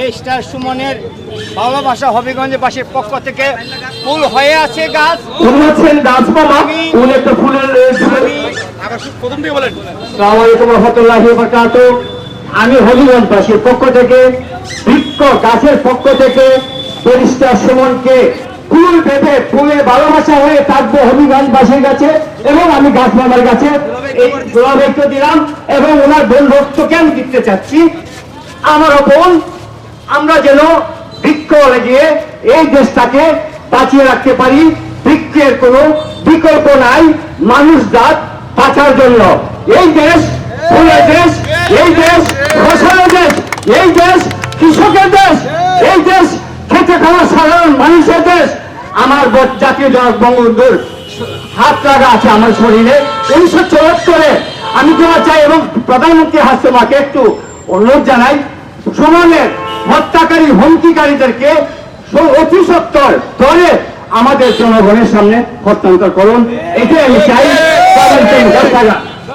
বেস্টার সুমনের ভালোবাসা হবিগঞ্জবাসীর পক্ষ থেকে ফুল হয়ে আছে গাছ। আমি- হবিগঞ্জবাসীর পক্ষ থেকে বৃক্ষ গাছের পক্ষ থেকে ব্যারিস্টার সুমনকে ফুল পেতে ফুলে ভালোবাসা হয়ে থাকব হবিগঞ্জবাসীর কাছে এবং আমি গাছ মামার কাছে এই দোয়াবেক্ত দিলাম এবং ওনার বোন রক্তকে আমি দিতে চাচ্ছি। আমার বোন আমরা যেন বৃক্ষ লাগিয়ে এই দেশটাকে বাঁচিয়ে রাখতে পারি। বৃক্ষের কোনো বিকল্প নাই মানুষ জাত বাঁচার জন্য। এই দেশ ফুলের দেশ, এই দেশ ফসলের দেশ, এই দেশ কৃষকের দেশ, এই দেশ খেতে খাওয়া সাধারণ মানুষের দেশ। আমার জাতীয় জনক বঙ্গবন্ধুর হাত লাগা আছে আমার শরীরে। উনিশশো চুয়াত্তরে আমি তোমার চাই এবং প্রধানমন্ত্রী হাসমাকে একটু অনুরোধ জানাই। সুমনের হত্যাকারী হুমকিকারীদেরকে অতি সত্তর ধরে আমাদের জনগণের সামনে হস্তান্তর করুন এটাই আমি চাই।